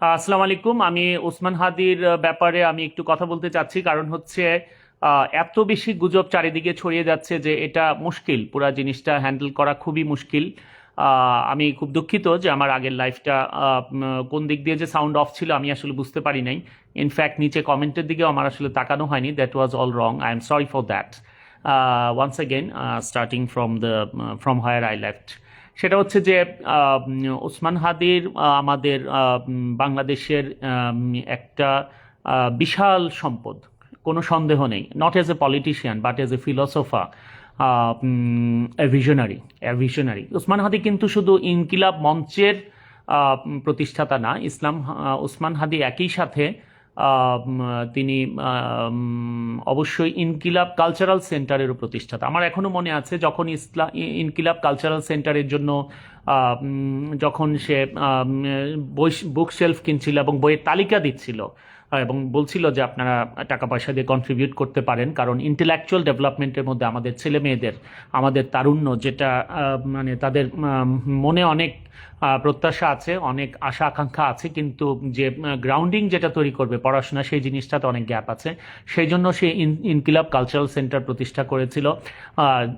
আসসালামু আলাইকুম। আমি ওসমান হাদির ব্যাপারে আমি একটু কথা বলতে চাচ্ছি। কারণ হচ্ছে এত বেশি গুজব চারিদিকে ছড়িয়ে যাচ্ছে যে এটা মুশকিল। পুরা জিনিসটা হ্যান্ডেল করা খুবই মুশকিল। আমি খুব দুঃখিত যে আমার আগের লাইফটা কোন দিক দিয়ে যে সাউন্ড অফ ছিল আমি আসলে বুঝতে পারি নাই। ইনফ্যাক্ট নিচে কমেন্টের দিকেও আমার আসলে তাকানো হয়নি। That was all wrong I am sorry for that once again starting from the from higher I left সেটা হচ্ছে যে ওসমান হাদির আমাদের বাংলাদেশের একটা বিশাল সম্পদ। কোনো সন্দেহ নেই। Not as a politician but as a philosopher philosopher visionary visionary Osman Hadi কিন্তু শুধু ইনকিলাব মঞ্চের প্রতিষ্ঠাতা না, ইসলাম ওসমান হাদি একই সাথে তিনি অবশ্যই ইনকিলাব কালচারাল সেন্টারেরও প্রতিষ্ঠাতা। আমার এখনও মনে আছে যখন ইসলাম ইনকিলাব কালচারাল সেন্টারের জন্য যখন সে বই বুক শেলফ কিনছিল এবং বইয়ের তালিকা দিচ্ছিল এবং বলছিল যে আপনারা টাকা পয়সা দিয়ে কন্ট্রিবিউট করতে পারেন, কারণ ইন্টেলেকচুয়াল ডেভেলপমেন্টের মধ্যে আমাদের ছেলে মেয়েদের, আমাদের তারুণ্য যেটা মানে তাদের মনে অনেক প্রত্যাশা আছে, অনেক আশা আকাঙ্ক্ষা আছে, কিন্তু যে গ্রাউন্ডিং যেটা তৈরি করবে পড়াশোনা, সেই জিনিসটাতে অনেক গ্যাপ আছে। সেই জন্য সে ইন- ইনকিলাব কালচারাল সেন্টার প্রতিষ্ঠা করেছিল।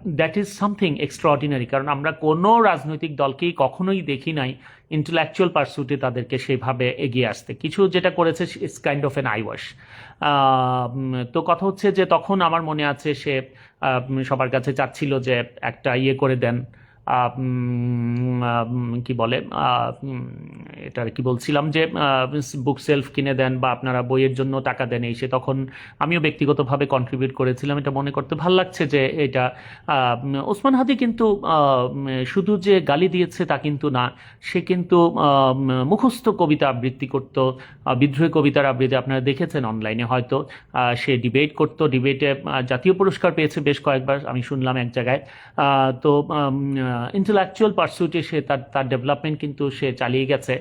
দ্যাট ইজ সামথিং এক্সট্রাঅর্ডিনারি কারণ আমরা কোনো রাজনৈতিক দলকেই কখনোই দেখি নাই ইন্টেলেকচুয়াল পার্সুটে তাদেরকে সেইভাবে এগিয়ে আসতে। কিছু যেটা করেছে it's kind of an eyewash তো কথা হচ্ছে যে তখন আমার মনে আছে সে সবার কাছে চাচ্ছিল যে একটা ইয়ে করে দেন। কি বলে এটা কি বলছিলাম যে বুক সেলফ কিনে দেন বা আপনারা বইয়ের জন্য টাকা দেন এই সে তখন আমিও ব্যক্তিগতভাবে কন্ট্রিবিউট করেছিলাম। এটা মনে করতে ভালো লাগছে যে এটা ওসমান হাদি কিন্তু শুধু যে গালি দিয়েছে তা কিন্তু না, সে কিন্তু মুখস্থ কবিতা আবৃত্তি করত বিদ্রোহী কবিতার আবৃত্তি আপনারা দেখেছেন অনলাইনে হয়তো সে ডিবেট করতো ডিবেটে জাতীয় পুরস্কার পেয়েছে বেশ কয়েকবার, আমি শুনলাম এক জায়গায় তো ইন্টেলেকচুয়াল পার্সুটে সে তার তার ডেভেলপমেন্ট কিন্তু সে চালিয়ে গেছে।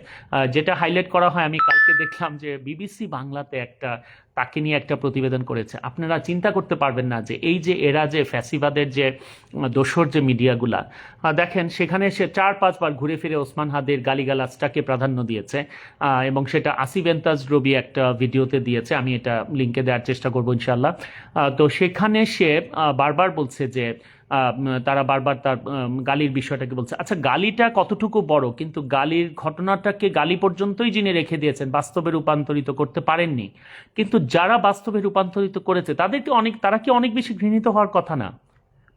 যেটা হাইলাইট করা হয়, আমি কালকে দেখলাম যে বিবিসি বাংলাতে একটা, তাকে নিয়ে একটা প্রতিবেদন করেছে। আপনারা চিন্তা করতে পারবেন না যে এই যে এরা যে ফ্যাসিবাদের যে দোসর যে মিডিয়াগুলা দেখেন সেখানে সে চার পাঁচবার ঘুরে ফিরে ওসমান হাদের গালিগালাজটাকে প্রাধান্য দিয়েছে। এবং সেটা আসিফ এন্তাজ রবি একটা ভিডিওতে দিয়েছে। আমি এটা লিঙ্কে দেওয়ার চেষ্টা করব ইনশাল্লাহ তো সেখানে সে বারবার বলছে যে তারা বারবার তার গালির বিষয়টাকে বলছে। আচ্ছা গালিটা কতটুকু বড়? কিন্তু গালির ঘটনাটাকে গালি পর্যন্তই যিনি রেখে দিয়েছেন, বাস্তবে রূপান্তরিত করতে পারেননি। কিন্তু যারা বাস্তবে রূপান্তরিত করেছে, তাদেরকে অনেক, তারা কি অনেক বেশি ঘৃণিত হওয়ার কথা না?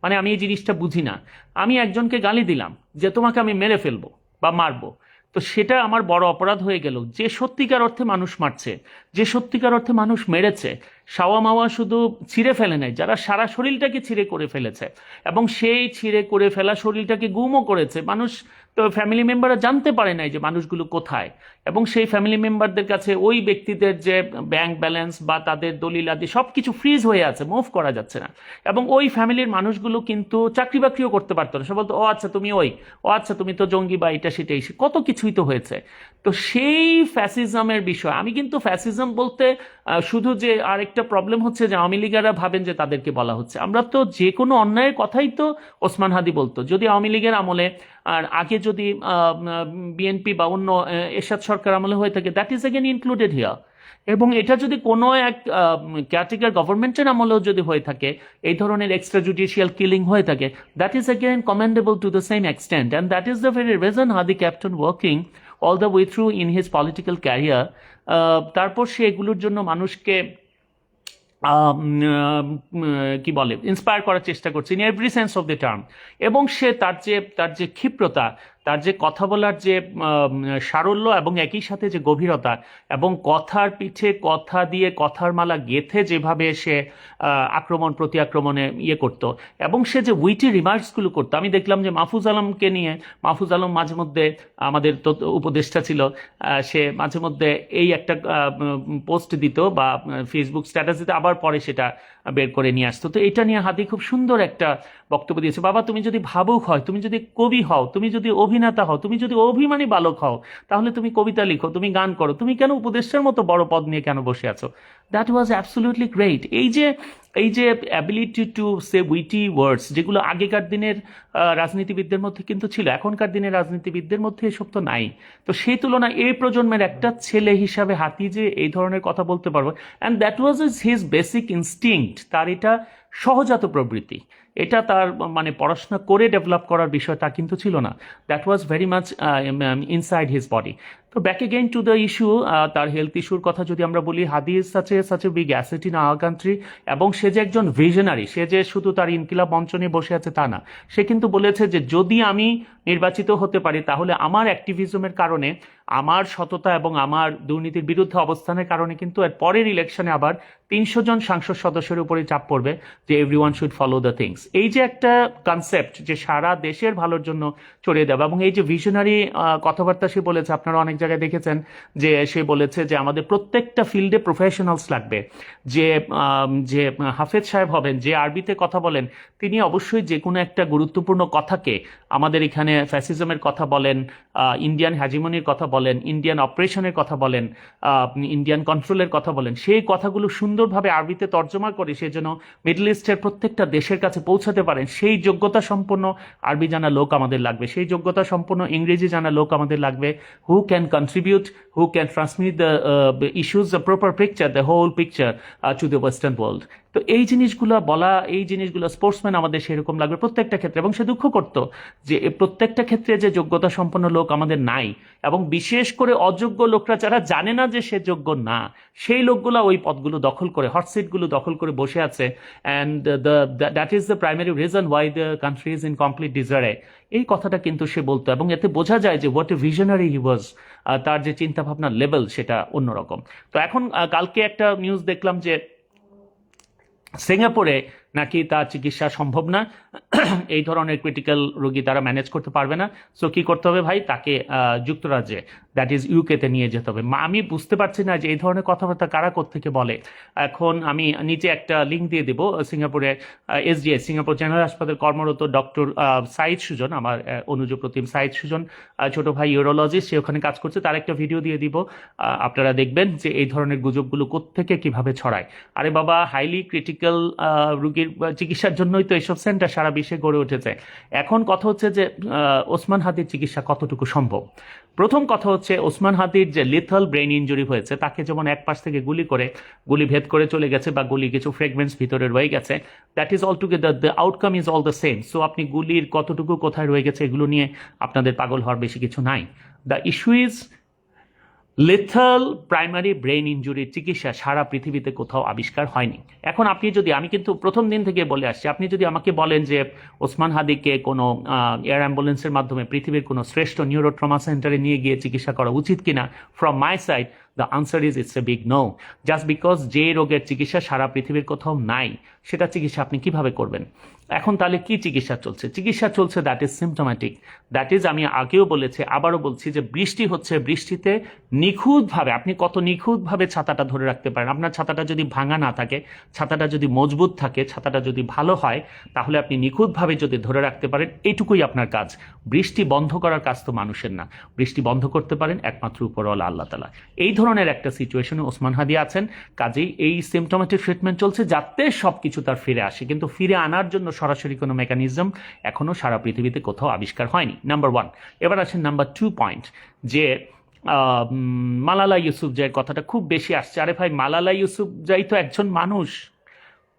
মানে আমি এই জিনিসটা বুঝি না। আমি একজনকে গালি দিলাম যে, তোমাকে আমি মেরে ফেলব বা মারবো। তো সেটা আমার বড় অপরাধ হয়ে গেল। যে সত্যিকার অর্থে মানুষ মারছে, যে সত্যিকার অর্থে মানুষ মেরেছে সাওয়া মাওয়া শুধু ছিঁড়ে ফেলে নাই, যারা সারা শরীরটাকে ছিঁড়ে করে ফেলেছে এবং সেই ছিঁড়ে করে ফেলা শরীরটাকে গুমও করেছে, মানুষ তো ফ্যামিলি মেম্বাররা জানতে পারে নাই যে মানুষগুলো কোথায়। এবং সেই ফ্যামিলি মেম্বারদের কাছে ওই ব্যক্তিদের যে ব্যাংক ব্যালেন্স বা তাদের দলিল আদি সব কিছু ফ্রিজ হয়ে আছে মুভ করা যাচ্ছে না। এবং ওই ফ্যামিলির মানুষগুলো কিন্তু চাকরি বাকরিও করতে পারতো না। সে বলতো, ও আচ্ছা তুমি ওই, ও আচ্ছা তুমি তো জঙ্গি বা এটা সেটাই কত কিছুই তো হয়েছে। তো সেই ফ্যাসিজমের বিষয়, আমি কিন্তু ফ্যাসিজম বলতে শুধু যে আরেকটা প্রবলেম হচ্ছে যে আওয়ামী লীগাররা ভাবেন যে তাদেরকে বলা হচ্ছে। আমরা তো যে কোনো অন্যায়ের কথাই তো ওসমান হাদি বলতো। যদি আওয়ামী লীগের আমলে, আর আগে যদি বিএনপি বা অন্য এরশাদ সরকার আমলে হয়ে থাকে that is again included here এবং এটা যদি কোনো এক কেয়ারটেকার গভর্নমেন্টের আমলেও যদি হয়ে থাকে, এই ধরনের এক্সট্রা জুডিশিয়াল কিলিং হয়ে থাকে that is again commendable to the same extent and that is the very reason Hadi kept on working all the way through in his political career তারপর সে এগুলোর জন্য মানুষকে কি বলে ইন্সপায়ার করার চেষ্টা করছে in every sense of the term এবং সে তার যে তার যে ক্ষিপ্রতা তার যে কথা বলার যে সারল্য এবং একই সাথে যে গভীরতা এবং কথার পিঠে কথা দিয়ে কথার মালা গেথে যেভাবে সে আক্রমণ প্রতি আক্রমণে ইয়ে করতো এবং সে যে উইটি রিমার্কসগুলো করতো, আমি দেখলাম যে মাহফুজ আলমকে নিয়ে, মাহফুজ আলম মাঝে মধ্যে আমাদের তো উপদেষ্টা ছিল সে মাঝে মধ্যে এই একটা পোস্ট দিত বা ফেসবুক স্ট্যাটাস দিত, আবার পরে সেটা বের করে নিয়ে আসতো। তো এটা নিয়ে হাতি খুব সুন্দর একটা বক্তব্য দিয়েছে। বাবা, তুমি যদি ভাবুক হয়, তুমি যদি কবি হও, তুমি যদি অভিনেতা হও, তুমি যদি অভিমানী বালক হও, তাহলে তুমি কবিতা লিখো, তুমি গান করো। তুমি কেন উপদেষ্টার মতো বড় পদ নিয়ে কেন বসে আছো? দ্যাট ওয়াজ অ্যাবসলিউটলি গ্রেট এই যে এই যে ability to say witty words যেগুলো আগেকার দিনের রাজনীতিবিদদের মধ্যে কিন্তু ছিল, এখনকার দিনের রাজনীতিবিদদের মধ্যে এসব তো নাই। তো সেই তুলনায় এই প্রজন্মের একটা ছেলে হিসাবে হাতি যে এই ধরনের কথা বলতে পারব। And that was is his basic instinct তার এটা সহজাত প্রবৃত্তি। এটা তার মানে পড়াশোনা করে ডেভেলপ করার বিষয় তা কিন্তু ছিল না। That was very much inside his body তো back again to the issue তার হেলথ ইস্যুর কথা যদি আমরা বলি Hadi is such such big asset in our country এবং সে যে একজন ভিশনারি সে যে শুধু তার ইনকিলাব নিয়ে বসে আছে তা না। সে কিন্তু বলেছে যে, যদি আমি নির্বাচিত হতে পারি, তাহলে আমার অ্যাক্টিভিজমের কারণে, আমার সততা এবং আমার দুর্নীতির বিরুদ্ধে অবস্থানের কারণে কিন্তু এর পরের ইলেকশনে আবার তিনশো জন সাংসদ সদস্যের উপরে চাপ পড়বে যে everyone should follow the things এই যে একটা কনসেপ্ট যে সারা দেশের ভালোর জন্য ছড়িয়ে দেবে এবং এই যে ভিশনারি কথাবার্তা সে বলেছে, আপনারা অনেক জায়গায় দেখেছেন যে সে বলেছে যে আমাদের প্রত্যেকটা ফিল্ডে প্রফেশনালস লাগবে। যে যে হাফেজ সাহেব হবেন, যে আরবিতে কথা বলেন, তিনি অবশ্যই যে কোনো একটা গুরুত্বপূর্ণ কথাকে আমাদের এখানে ফ্যাসিজমের কথা বলেন ইন্ডিয়ান হ্যাজিমনির কথা বলেন ইন্ডিয়ান অপারেশনের কথা বলেন ইন্ডিয়ান কন্ট্রোলের কথা বলেন, সেই কথাগুলো সুন্দরভাবে আরবিতে তর্জমা করে সে যেন মিডল ইস্টের প্রত্যেকটা দেশের কাছে পৌঁছাতে পারেন, সেই যোগ্যতা সম্পন্ন আরবি জানা লোক আমাদের লাগবে, সেই যোগ্যতা সম্পন্ন ইংরেজি জানা লোক আমাদের লাগবে who can contribute, who can transmit uh, the issues, the proper picture, the whole picture uh, to the Western world. তো এই জিনিসগুলো বলা, এই জিনিসগুলো স্পোর্টসম্যান আমাদের সেরকম লাগবে প্রত্যেকটা ক্ষেত্রে এবং সে দুঃখ করত যে প্রত্যেকটা ক্ষেত্রে যে যোগ্যতা সম্পন্ন লোক আমাদের নাই এবং বিশেষ করে অযোগ্য লোকরা যারা জানে না যে সে যোগ্য না, সেই লোকগুলো ওই পদগুলো দখল করে হট সিটগুলো দখল করে বসে আছে and the that is the primary reason why the country is in complete disarray এই কথাটা কিন্তু সে বলতো এবং এতে বোঝা যায় যে হোয়াট এ ভিশনারি হি ওয়াজ তার যে চিন্তা ভাবনার লেভেল সেটা অন্যরকম। তো এখন কালকে একটা নিউজ দেখলাম যে সিঙ্গাপুরে নাকি তার চিকিৎসা সম্ভব না। এই ধরনের ক্রিটিক্যাল রোগী তারা ম্যানেজ করতে পারবে না। সো কি করতে হবে ভাই? তাকে যুক্তরাজ্যে দ্যাট ইজ ইউকেতে নিয়ে যেতে হবে। আমি বুঝতে পারছি না যে এই ধরনের কথাবার্তা কারা থেকে বলে। এখন আমি নিচে একটা লিঙ্ক দিয়ে দেবো সিঙ্গাপুরে এসডিএস সিঙ্গাপুর জেনারেল হাসপাতাল কর্মরত ডক্টর সাইদ সুজন, আমার অনুজ প্রতিম সাইদ সুজন ছোট ভাই ইউরোলজিস্ট, সে ওখানে কাজ করছে। তার একটা ভিডিও দিয়ে দিব। আপনারা দেখবেন যে এই ধরনের গুজবগুলো কোত্থেকে কীভাবে ছড়ায়। আরে বাবা হাইলি ক্রিটিক্যাল রুগীর চিকিৎসার জন্যই তো এইসব সেন্টার সারা বিশ্বে গড়ে উঠেছে। এখন কথা হচ্ছে যে ওসমান হাদির চিকিৎসা কতটুকু সম্ভব? প্রথম কথা হচ্ছে ওসমান হাদির যে লিথল ব্রেন ইঞ্জুরি হয়েছে, তাকে যেমন এক পাশ থেকে গুলি করে, গুলি ভেদ করে চলে গেছে বা গুলি কিছু ফ্রেগমেন্টস ভিতরে রয়ে গেছে that is all together the outcome is all the same so আপনি গুলির কতটুকু কোথায় রয়ে গেছে এগুলো নিয়ে আপনাদের পাগল হওয়ার বেশি কিছু নাই। The issue is lethal primary brain ইঞ্জুরির চিকিৎসা সারা পৃথিবীতে কোথাও আবিষ্কার হয়নি। এখন আপনি যদি, আমি কিন্তু প্রথম দিন থেকে বলে আসছি, আপনি যদি আমাকে বলেন যে ওসমান হাদিকে কোনো এয়ার অ্যাম্বুলেন্সের মাধ্যমে পৃথিবীর কোনো শ্রেষ্ঠ নিউরোট্রমা সেন্টারে নিয়ে গিয়ে চিকিৎসা করা উচিত কিনা from my side the answer is it's a big no just because যে রোগের চিকিৎসা সারা পৃথিবীর কোথাও নাই, সেটা চিকিৎসা আপনি কীভাবে করবেন? এখন তাহলে কি চিকিৎসা চলছে? চিকিৎসা চলছে that is symptomatic that is আমি আগেও বলেছি, আবারও বলছি যে বৃষ্টি হচ্ছে, বৃষ্টিতে নিখুঁতভাবে, আপনি কত নিখুঁতভাবে ছাতাটা ধরে রাখতে পারেন। আপনার ছাতাটা যদি ভাঙা না থাকে, ছাতাটা যদি মজবুত থাকে, ছাতাটা যদি ভালো হয়, তাহলে আপনি নিখুঁতভাবে যদি ধরে রাখতে পারেন এইটুকুই আপনার কাজ। বৃষ্টি বন্ধ করার কাজ তো মানুষের না। বৃষ্টি বন্ধ করতে পারেন, একমাত্র উপরওয়ালা আল্লাহ তালা এই ধরনের একটা সিচুয়েশনে ওসমান হাদি আছেন। কাজেই এই সিমটোমেটিক ট্রিটমেন্ট চলছে যাতে সব কিছু তার ফিরে আসে। কিন্তু ফিরে আনার জন্য সরাসরি কোনো মেকানিজম এখনও সারা পৃথিবীতে কোথাও আবিষ্কার হয়নি। নাম্বার ওয়ান এবার আসেন নাম্বার টু পয়েন্ট যে মালালা ইউসুফ জাইয়ের কথাটা খুব বেশি আসছে। আরে ভাই, মালালা ইউসুফ জাই তো একজন মানুষ।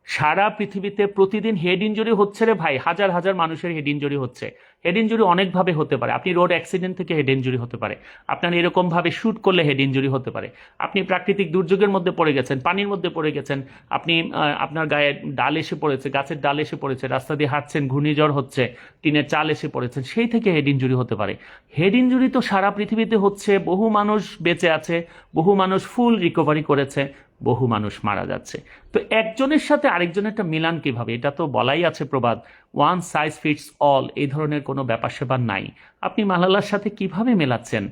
সারা পৃথিবীতে প্রতিদিন হেড ইঞ্জুরি হচ্ছে রে ভাই, হাজার হাজার মানুষের হেড ইঞ্জুরি হচ্ছে। হেড ইঞ্জুরি অনেকভাবে হতে পারে। আপনি রোড অ্যাক্সিডেন্ট থেকে হেড ইঞ্জুরি হতে পারে। আপনার এরকমভাবে শ্যুট করলে হেড ইঞ্জুরি হতে পারে। আপনি প্রাকৃতিক দুর্যোগের মধ্যে পড়ে গেছেন, পানির মধ্যে পড়ে গেছেন, আপনি আপনার গায়ে ডাল এসে পড়েছে, গাছের ডাল এসে পড়েছে, রাস্তা দিয়ে হাঁটছেন, ঘূর্ণিঝড় হচ্ছে, টিনের চাল এসে পড়েছেন সেই থেকে হেড ইঞ্জুরি হতে পারে। হেড ইঞ্জুরি তো সারা পৃথিবীতে হচ্ছে, বহু মানুষ বেঁচে আছে, বহু মানুষ ফুল রিকভারি করেছে বহু মানুষ মারা যাচ্ছে। তো একজনের সাথে আরেকজনের একটা মিলান কীভাবে? এটা তো বলাই আছে প্রবাদ। ওয়ান সাইজ ফিটস অল, এই ধরনের কোনো ব্যাপার সেবার নাই। আপনি মালালার সাথে কীভাবে মেলাচ্ছেন?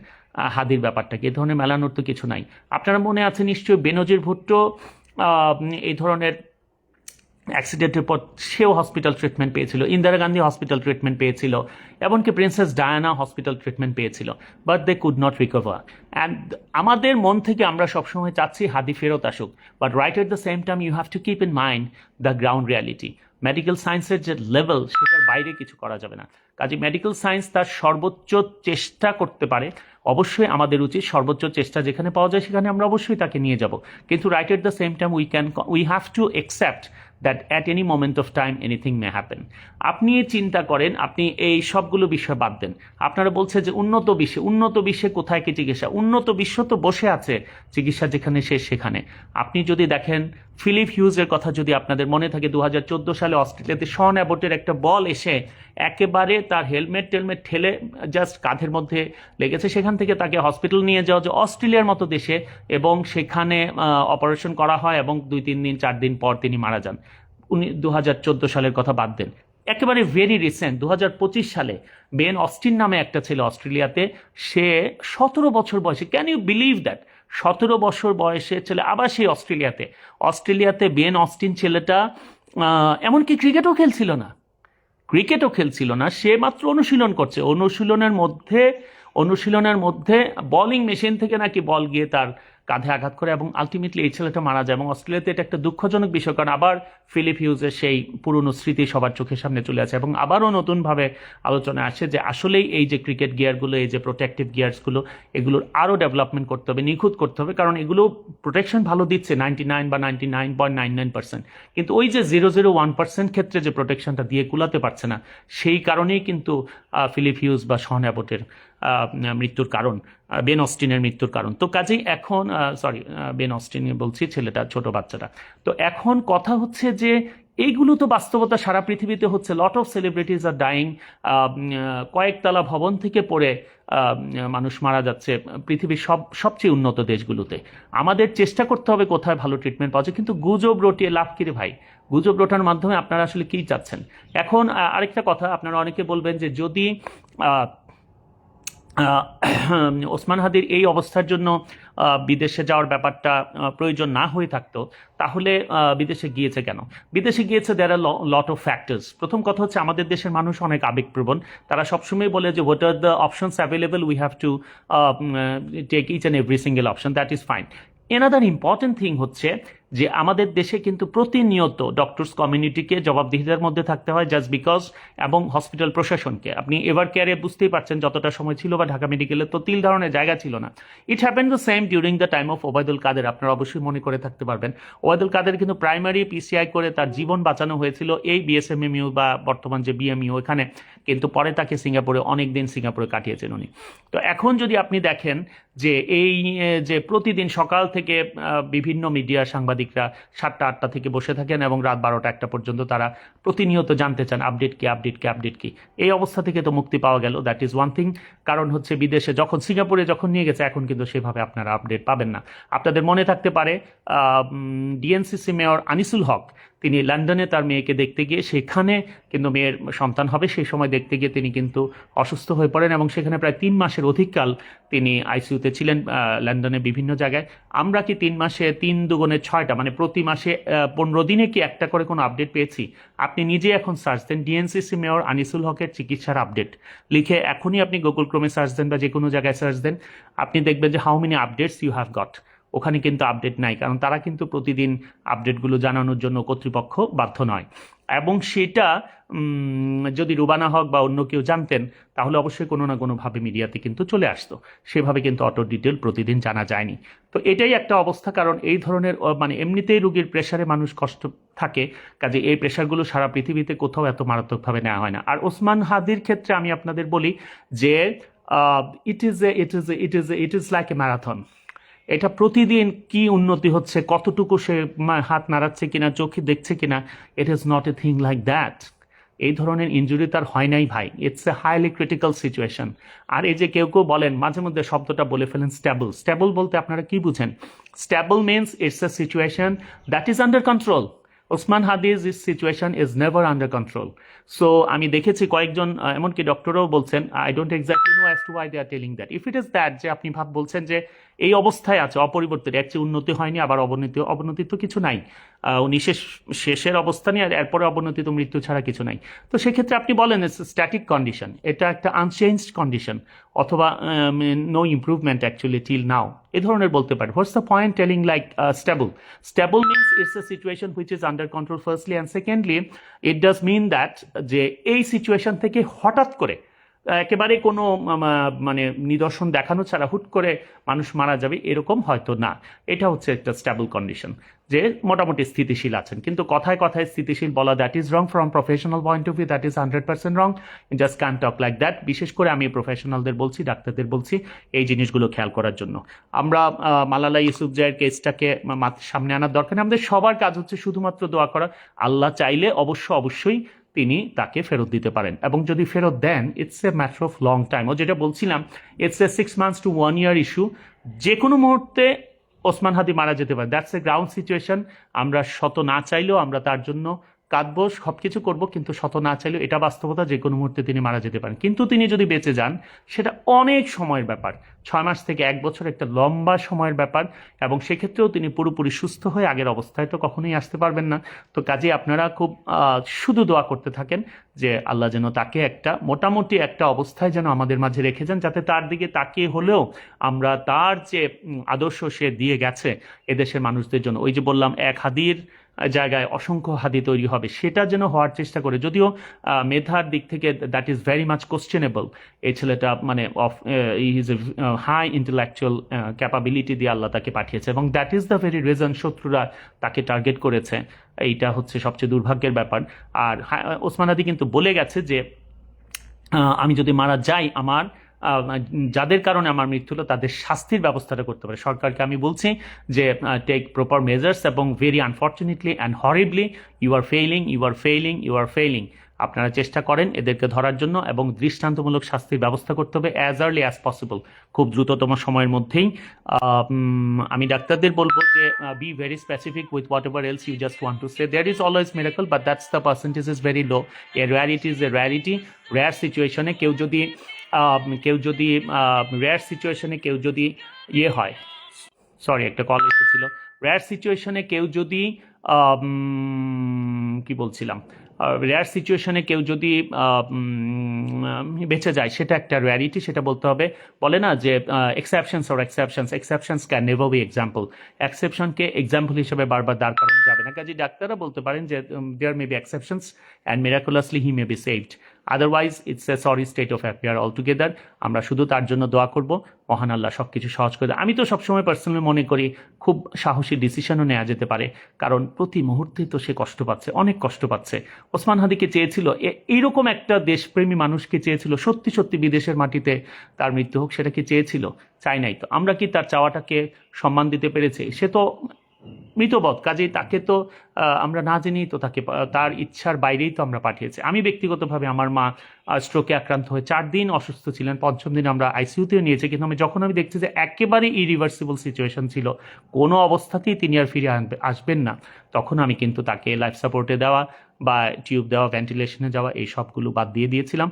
হাদির ব্যাপারটাকে এই ধরনের মেলানোর তো কিছু নাই। আপনারা মনে আছে নিশ্চয়ই বেনজির ভুট্টো এই ধরনের অ্যাক্সিডেন্টের পর সেও হসপিটাল ট্রিটমেন্ট পেয়েছিল, ইন্দিরা গান্ধী হসপিটাল ট্রিটমেন্ট পেয়েছিল, এমনকি প্রিন্সেস ডায়ানা হসপিটাল ট্রিটমেন্ট পেয়েছিল but they could not recover and আমাদের মন থেকে আমরা সবসময় চাচ্ছি হাদি ফেরত আসুক but right at the same time you have to keep in mind the ground reality medical সায়েন্সের যে লেভেল সেটার বাইরে কিছু করা যাবে না। কাজে মেডিকেল সায়েন্স তার সর্বোচ্চ চেষ্টা করতে পারে, অবশ্যই আমাদের উচিত সর্বোচ্চ চেষ্টা যেখানে পাওয়া যায় সেখানে আমরা অবশ্যই তাকে নিয়ে যাব। কিন্তু right at the same time we can we have to accept that at any moment of time anything may happen আপনি চিন্তা করেন, আপনি এই সবগুলো বিষয় বাদ দেন। আপনারা বলছে যে উন্নত বিশ্বে উন্নত বিশ্বে কোথায় কি চিকিৎসা? উন্নত বিশ্ব তো বসে আছে চিকিৎসা যেখানে সে সেখানে। আপনি যদি দেখেন ফিলিপ হিউজের কথা যদি আপনাদের মনে থাকে দু হাজার চোদ্দ সালে অস্ট্রেলিয়াতে শন অ্যাবোটের একটা বল এসে একেবারে তার হেলমেট টেলমেট ঠেলে জাস্ট কাঁধের মধ্যে লেগেছে, সেখান থেকে তাকে হসপিটাল নিয়ে যাওয়া যে অস্ট্রেলিয়ার মতো দেশে এবং সেখানে অপারেশন করা হয় এবং দুই, তিন দিন, চার দিন পর তিনি মারা যান। উনি দু হাজার চোদ্দ সালের কথা বাদ দেন। একেবারে ভেরি রিসেন্ট দু হাজার পঁচিশ সালে বেন অস্টিন নামে একটা ছেলে অস্ট্রেলিয়াতে, সে সতেরো বছর বয়সে ক্যান ইউ বিলিভ দ্যাট সতেরো বছর বয়সে ছেলে, আবার সেই অস্ট্রেলিয়াতে। অস্ট্রেলিয়াতে বেন অস্টিন ছেলেটা এমনকি ক্রিকেটও খেলছিল না। ক্রিকেটও খেলছিল না, সে মাত্র অনুশীলন করছে। অনুশীলনের মধ্যে অনুশীলনের মধ্যে বলিং মেশিন থেকে নাকি বল গিয়ে তার কাঁধে আঘাত করে এবং আলটিমেটলি এই ছেলেটা মারা যায় এবং অস্ট্রেলিয়াতে এটা একটা দুঃখজনক বিষয় কারণ আবার ফিলিপ হিউজের সেই পুরনো স্মৃতি সবার চোখের সামনে চলে আসে এবং আবারও নতুনভাবে আলোচনা আসে যে আসলেই এই যে ক্রিকেট গিয়ারগুলো এই যে প্রোটেক্টিভ গিয়ার্সগুলো এগুলোর আরও ডেভেলপমেন্ট করতে হবে, নিখুঁত করতে হবে কারণ এগুলো প্রোটেকশন ভালো দিচ্ছে নাইনটি নাইন বা ninety nine point nine nine percent কিন্তু ওই যে জিরো জিরো ওয়ান পার্সেন্ট ক্ষেত্রে যে প্রোটেকশনটা দিয়ে কুলাতে পারছে না, সেই কারণেই কিন্তু ফিলিপ হিউজ বা শন অ্যাবোটের মৃত্যুর কারণ বেন অস্টিনের মৃত্যুর কারণ। তো কাজেই এখন সরি বেন অস্টিন বলছি, ছেলেটা, ছোট বাচ্চাটা। তো এখন কথা হচ্ছে যে এইগুলো তো বাস্তবতা সারা পৃথিবীতে হচ্ছে। Lot of celebrities are dying কয়েকতলা ভবন থেকে পড়ে মানুষ মারা যাচ্ছে পৃথিবীর সব, সবচেয়ে উন্নত দেশগুলোতে। আমাদের চেষ্টা করতে হবে কোথায় ভালো ট্রিটমেন্ট পাওয়া যায়, কিন্তু গুজব রটিয়ে লাভ কিরে ভাই? গুজব রটার মাধ্যমে আপনারা আসলে কী চাচ্ছেন? এখন আরেকটা কথা, আপনারা অনেকে বলবেন যে যদি ওসমান হাদির এই অবস্থার জন্য বিদেশে যাওয়ার ব্যাপারটা প্রয়োজন না হয়ে থাকতো, তাহলে বিদেশে গিয়েছে কেন? বিদেশে গিয়েছে দেয়ার আর লট অফ ফ্যাক্টর্স প্রথম কথা হচ্ছে, আমাদের দেশের মানুষ অনেক আবেগপ্রবণ। তারা সবসময় বলে যে what are the options available we have to take each and every single option that is fine another important thing হচ্ছে যে আমাদের দেশে কিন্তু প্রতিনিয়ত ডক্টরস কমিউনিটিকে জবাবদিহিতার মধ্যে থাকতে হয় জাস্ট বিকজ এবং হসপিটাল প্রশাসনকে। আপনি এভার কেয়ারে বুঝতেই পারছেন যতটা সময় ছিল বা ঢাকা মেডিকেলে তো তিল ধরনের জায়গা ছিল না। It happen the same during the time of Obaidul Quader আপনারা অবশ্যই মনে করে থাকতে পারবেন। ওবায়দুল কাদের কিন্তু প্রাইমারি পিসিআই করে তার জীবন বাঁচানো হয়েছিল এই বিএসএমএমইউ বা বর্তমান যে বিএমইউ এখানে। কিন্তু পরে তাকে সিঙ্গাপুরে অনেক দিন সিঙ্গাপুরে কাটিয়েছেন উনি। তো এখন যদি আপনি দেখেন যে এই যে প্রতিদিন সকাল থেকে বিভিন্ন মিডিয়া সাংবাদিকরা সাতটা, আটটা থেকে বসে থাকেন এবং রাত বারোটা একটা পর্যন্ত তারা প্রতিনিয়ত জানতে চান, আপডেট কি আপডেট কি আপডেট কি। এই অবস্থা থেকে তো মুক্তি পাওয়া গেল দ্যাট ইজ ওয়ান থিং কারণ হচ্ছে বিদেশে যখন সিঙ্গাপুরে যখন নিয়ে গেছে, এখন কিন্তু সেভাবে আপনারা আপডেট পাবেন না। আপনাদের মনে থাকতে পারে ডিএনসিসি মেয়র আনিসুল হক তিনি লন্ডনে তার মেয়েকে দেখতে গিয়ে সেখানে কিন্তু মেয়ের সন্তান হবে, সেই সময় দেখতে গিয়ে তিনি কিন্তু অসুস্থ হয়ে পড়েন এবং সেখানে প্রায় তিন মাসের অধিককাল তিনি আইসিইউতে ছিলেন লন্ডনে বিভিন্ন জায়গায়। আমরা কি তিন মাসে তিন দুগুণে ছয়টা মানে প্রতি মাসে পনেরো দিনে কি একটা করে কোনো আপডেট পেয়েছি? আপনি নিজে এখন সার্চ দেন ডিএনসিসি মেয়র আনিসুল হকের চিকিৎসার আপডেট। লিখে এখনই আপনি গুগল ক্রোমে সার্চ দেন বা যে কোনো জায়গায় সার্চ দেন, আপনি দেখবেন যে how many updates you have got. ওখানে কিন্তু আপডেট নাই, কারণ তারা কিন্তু প্রতিদিন আপডেটগুলো জানানোর জন্য কর্তৃপক্ষ বাধ্য নয়। এবং সেটা যদি রুবানা হক বা অন্য কেউ জানতেন, তাহলে অবশ্যই কোনো না কোনোভাবে মিডিয়াতে কিন্তু চলে আসতো। সেভাবে কিন্তু অটো ডিটেল প্রতিদিন জানা যায়নি। তো এটাই একটা অবস্থা, কারণ এই ধরনের মানে এমনিতেই রুগীর প্রেশারে মানুষ কষ্ট থাকে, কাজে এই প্রেশারগুলো সারা পৃথিবীতে কোথাও এত মারাত্মকভাবে নেওয়া হয় না। আর ওসমান হাদির ক্ষেত্রে আমি আপনাদের বলি যে it is a it is a it is a it is like a marathon এটা প্রতিদিন কি উন্নতি হচ্ছে? কতটুকু সে হাত নাড়াচ্ছে কিনা, চোখে দেখছে কিনা? It is not a thing like that এই ধরনের ইঞ্জুরি তার হয় নাই ভাই। It's a highly critical situation আর এই যে কেউ কেউ বলেন, মাঝে মধ্যে শব্দটা বলে ফেলেন স্ট্যাবল স্ট্যাবল বলতে আপনারা কি বুঝেন? Stable means it's a situation that is under control Osman Hadi's is situation is never under control so আমি দেখেছি কয়েকজন এমনকি ডক্টরও বলছেন I don't exactly know as to why they are telling that if it is that যে আপনি ভাব বলছেন যে এই অবস্থায় আছে, অপরিবর্তিত এক চেয়ে উন্নতি হয়নি, আবার অবনতি অবনতি তো কিছু নাই। উনি শেষ, শেষের অবস্থানে আর এরপরে অবনতি তো মৃত্যু ছাড়া কিছু নাই। তো সেক্ষেত্রে আপনি বলেন স্ট্যাটিক কন্ডিশন এটা একটা আনচেঞ্জড কন্ডিশন অথবা no improvement actually till now এ ধরনের বলতে পারে। What's the point telling like stable stable means it's a situation which is under control firstly and secondly it does mean that যে এই situation থেকে হঠাৎ করে একেবারে কোনো মানে নিদর্শন দেখানো ছাড়া হুট করে মানুষ মারা যাবে, এরকম হয়তো না। এটা হচ্ছে একটা স্টেবল কন্ডিশন যে মোটামুটি স্থিতিশীল আছেন। কিন্তু কথায় কথায় স্থিতিশীল বলা that is wrong from professional point of view that is hundred percent wrong just can talk like that বিশেষ করে আমি প্রফেশনালদের বলছি, ডাক্তারদের বলছি, এই জিনিসগুলো খেয়াল করার জন্য। আমরা মালালা ইউসুফ জায়ের কেসটাকে সামনে আনার দরকার নেই। আমাদের সবার কাজ হচ্ছে শুধুমাত্র দোয়া করা। আল্লাহ চাইলে অবশ্য, অবশ্যই তিনি তাকে ফেরত দিতে পারেন। এবং যদি ফেরত দেন it's a matter of long time ও যেটা বলছিলাম it's a six months to one year issue যে কোনো মুহূর্তে ওসমান হাদি মারা যেতে পারে। দ্যাটস এ গ্রাউন্ড সিচুয়েশন আমরা শত না চাইলেও আমরা তার জন্য কাঁদবো সব কিছু করব, কিন্তু শত না চাইলেও এটা বাস্তবতা, যে কোনো মুহূর্তে তিনি মারা যেতে পারেন। কিন্তু তিনি যদি বেঁচে যান, সেটা অনেক সময়ের ব্যাপার। ছয় মাস থেকে এক বছর একটা লম্বা সময়ের ব্যাপার, এবং সেক্ষেত্রেও তিনি পুরোপুরি সুস্থ হয়ে আগের অবস্থায় তো কখনোই আসতে পারবেন না। তো কাজে আপনারা খুব শুধু দোয়া করতে থাকেন যে আল্লাহ যেন তাকে একটা, মোটামুটি একটা অবস্থায় যেন আমাদের মাঝে রেখে যান, যাতে তার দিকে তাকিয়ে হলেও আমরা তার যে আদর্শ সে দিয়ে গেছে, এদেশের মানুষদের জন্য। ওই যে বললাম, এক হাদির জায়গায় অসংখ্য হাদি তৈরি হবে। সেটা যেন হওয়ার চেষ্টা করে। যদিও মেধার দিক থেকে that is very much questionable এই ছেলেটা মানে of is a high intellectual capability দিয়ে আল্লাহ তাকে পাঠিয়েছে এবং that is the very reason শত্রুরা তাকে টার্গেট করেছে। এইটা হচ্ছে সবচেয়ে দুর্ভাগ্যের ব্যাপার। আর ওসমান হাদি কিন্তু বলে গেছে যে আমি যদি মারা যাই, আমার যাদের কারণে আমার মৃত্যু হলো, তাদের শাস্তির ব্যবস্থাটা করতে পারে। সরকারকে আমি বলছি যে টেক প্রপার মেজার্স এবং very unfortunately and horribly you are failing you are failing you are failing আপনারা চেষ্টা করেন এদেরকে ধরার জন্য এবং দৃষ্টান্তমূলক শাস্তির ব্যবস্থা করতে হবে অ্যাজ আর্লি অ্যাজ পসিবল খুব দ্রুততম সময়ের মধ্যেই আমি ডাক্তারদের বলব যে be very specific with whatever else you just want to say there is always miracle but that's the percentage is very low a rarity is a rarity rare সিচুয়েশনে কেউ যদি কেউ যদি রেয়ার সিচুয়েশনে কেউ যদি ইয়ে হয় সরি একটা কল এসেছিল। রেয়ার সিচুয়েশনে কেউ যদি কি বলছিলাম? রেয়ার সিচুয়েশনে কেউ যদি বেঁচে যায়, সেটা একটা র্যারিটি সেটা বলতে হবে। বলে না যে exceptions or exceptions exceptions can never be example এক্সেপশনকে example হিসেবে বারবার দাঁড় করানো যাবে না। কাজে ডাক্তাররা বলতে পারেন যে there may be exceptions and miraculously he may be saved otherwise it's a sorry state of affair all together আমরা শুধু তার জন্য দোয়া করব। মহান আল্লাহ সব কিছু সহজ করে আমি তো সবসময় পার্সোনালি মনে করি, খুব সাহসী ডিসিশনও নেওয়া যেতে পারে। কারণ প্রতি মুহূর্তে তো সে কষ্ট পাচ্ছে, অনেক কষ্ট পাচ্ছে। ওসমান হাদিকে চেয়েছিল এইরকম একটা দেশপ্রেমী মানুষকে চেয়েছিল, সত্যি সত্যি বিদেশের মাটিতে তার মৃত্যু হোক, সেটা কি চেয়েছিল? চাই নাই তো। আমরা কি তার চাওয়াটাকে সম্মান দিতে পেরেছি? সে তো মৃতবধ। কাজেই তাকে তো আমরা না জেনেই তো তাকে, তার ইচ্ছার বাইরেই তো আমরা পাঠিয়েছি। আমি ব্যক্তিগতভাবে আমার মা স্ট্রোকে আক্রান্ত হয়ে চার দিন অসুস্থ ছিলেন, পঞ্চম দিন আমরা আইসিইউতেও নিয়েছি। কিন্তু আমি যখন আমি দেখছি যে একেবারে ইরিভার্সিবল সিচুয়েশন ছিল, কোনো অবস্থাতেই তিনি আর ফিরে আসবেন না। তখন আমি কিন্তু তাকে লাইফ সাপোর্টে দেওয়া বা টিউব দেওয়া ভেন্টিলেশনে যাওয়া, এই সবগুলো বাদ দিয়ে দিয়েছিলাম।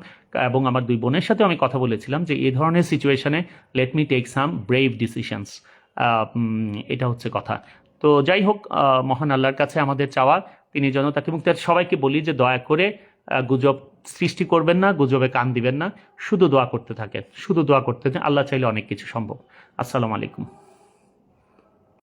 এবং আমার দুই বোনের সাথেও আমি কথা বলেছিলাম যে এই ধরনের সিচুয়েশনে let me take some brave decisions এটা হচ্ছে কথা। তো যাই হোক মহান আল্লাহর কাছে আমাদের চাওয়া, তিনি যেন তাকে মুক্তি সবাইকে বলি যে দয়া করে গুজব সৃষ্টি করবেন না, গুজবে কান দিবেন না, শুধু দোয়া করতে থাকেন, শুধু দোয়া করতে থাকেন, আল্লাহ চাইলে অনেক কিছু সম্ভব। আসসালামু আলাইকুম।